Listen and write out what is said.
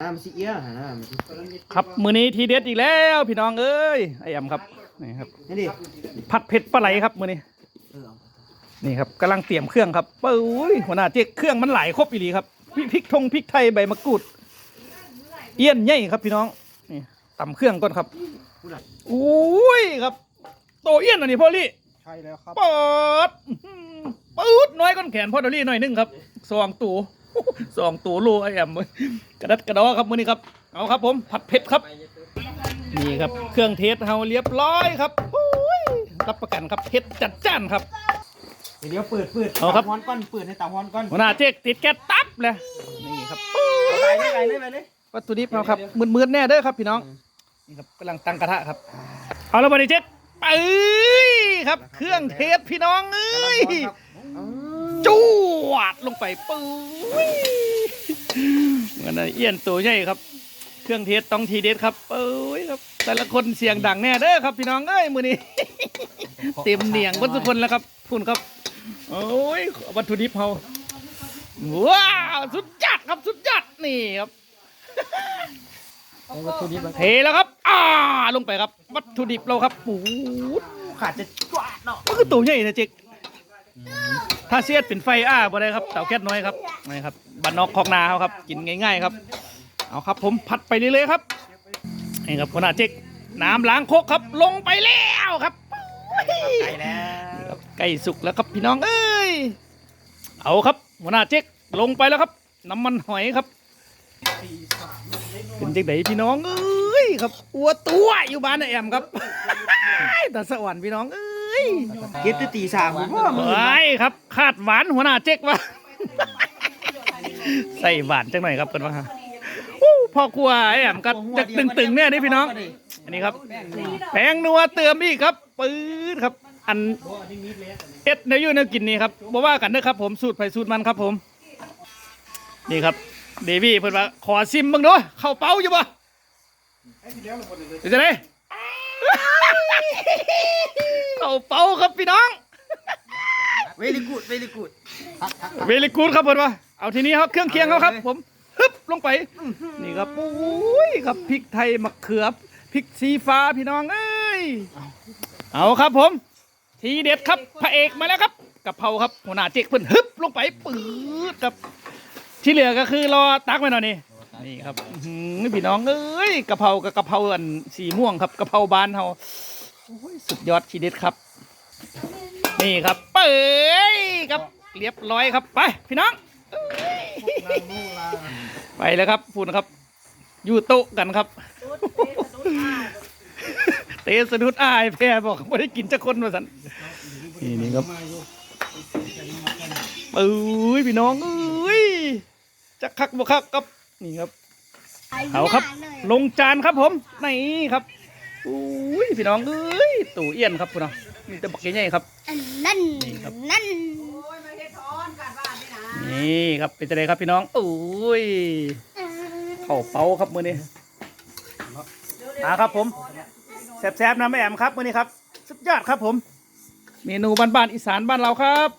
อ่ามันสิเอี้ยฮะมันสิครับมือนี้ทีเด็ดอีกแล้วพี่น้องเอ้ยไอ้ยำครับนี่ครับ นี่ดิผัดเผ็ดปลาไหลครับมือนี้เออนี่ครับกำลังเตรียมเครื่องครับปุ้ยหัวหน้าเจ๊กเครื่องมันหลายครบอีหลีครับพริกพริกทงพริกไทยใบมะกรูด เอี้ยนใหญ่ครับพี่น้องนี่ตำเครื่องก่อนครับอุ้ยครับ โตเอี้ยนอันนี้พ่อลี่ใช่แล้วครับปอดอื้อหือปื๊ดน้อยก้นแขนพ่อดอลลี่หน่อยหนึงครับสองตัว สองตัวโลไอ้แอมเว้ยกระดัดกระดอครับมือนี้ครับ เอาครับผมผัดเผ็ดครับ นี่ครับ เครื่องเทสเฮาเรียบร้อยครับอุ้ยรับประกันครับเผ็ดจัดจ้านครับ เดี๋ยวเปิดเปิดเอาครับ ฮอนก้อนเปิดให้ตาฮอนก้อนหัวหน้าเจ๊กติดแก๊สตับเลยนี่ครับไปเลยไปเลยไปเลยวัตถุดิบเราครับมืดๆแน่เด้อครับพี่น้องนี่ครับกำลังตั้งกระทะครับ เอาแล้วมาดิเจ๊กไปครับ เครื่องเทสพี่น้องเอ้ยจ วดลงไปปุ้ยเหมือนไอ้เอี้ยนตัวใหญ่ครับ เครื่องเทสต้องทีเด็ดครับปุ้ยครับ แต่ละคนเสียงดังแน่เด้อครับ พี่น้องเอ้ยมือนี้เต็มเหนียงวัตถุคนแล้วครับพูนครับ โอ้ยวัตถุดิบเฮาว้าวสุดจัดครับสุดจัดนี่ครับวัตถุดิบเทแล้วครับ อ่า ลงไปครับ วัตถุดิบเราครับปูดขาดจะจวดเนาะก็คือตัวใหญ่นะเจ๊ก ถ้าเสียดเป็นไฟอ้าบ่ได้ครับเต่าแก๊สน้อยครับนี่ครับบ้านนอกคอกนาครับ กินง่ายๆครับ เอาครับผมผัดไปเรื่อยๆครับนี่ครับหัวหน้าเจ๊กน้ำล้างโคกครับ ลงไปแล้วครับใช่แล้วใกล้สุกแล้วครับพี่น้องเอ้ยเอาครับหัวหน้าเจ๊กลงไปแล้วครับ น้ำมันหอยครับเป็นจังไดพี่น้องเอ้ยครับอัวตัวอยู่บ้านนาแอมครับแต่สวรรค์พี่น้องเอ้ย เก็บที่ตีสามผมว่ามือไอ้ครับคาดหวานหัวหน้าเจ๊กวะใส่หวานจังหน่อยครับเพิ่นว่าอู้พ่อครัวไอ้แอมก็จะตึงๆเนี่ยนี่พี่น้อง อันนี้ครับแป้งนัวเติมอีกครับปื๊ดครับ อันเอ็ดในยูเนกินนี่ครับบอกว่ากันนะครับ ผมสูตรไผ่สูตรมันครับผม นี่ครับเดวี่เพิ่นว่าขอซิมบ้างเนาะเข้าเป้าอยู่บ่เดี๋ยวจะได้ เข้าเป้าครับพี่น้อง เวลิกูดเวลิกูดเวลิกูดครับเพิ่นว่าเอาทีนี้ครับเครื่องเคียงเขาครับ ผมฮึบลงไปนี่ครับปุ้ยครับพริกไทยมะเขือพริกสีฟ้าพี่น้องเอ้ยเอาครับผม ทีเด็ดครับพระเอกมาแล้วครับกะเพราครับหัวหน้าเจ๊กเพิ่นฮึบลงไปปื๊ดครับ ที่เหลือก็คือรอตักไว้หน่อยนี่นี่ครับอื้อหือพี่น้องเอ้ยกะเพรากับกะเพราอันสีม่วงครับกะเพราบานเฮาโอ้ย สุดยอดทีเด็ดครับ นี่ครับเปิครับเรียบร้อยครับไป พี่น้องไปแล้วครับพูนครับ อยู่โต๊ะกันครับเตะสะดุดอายแพ้บอกไม่ได้กินจักคนมาสันนี่นี่ครับเอ้ยพี่น้องเอ้ยจะคักบ่คักครับนี่ครับเอาครับ ลงจานครับผมนี่ครับ อุ้ยพี่น้องเอ้ยตู่เอี้ยนครับพี่น้องมีแต่บักใหญ่ๆครับอันนั่นนี่ครับนั่นนี่ครับเป็นจะไดครับพี่น้องอุ้ยเข่าเป้าครับมือนี้มาครับผมแซ่บๆนะแม่แอมครับมือนี้ครับ สุดยอดครับผม เมนูบ้านๆอีสานบ้านเราครับ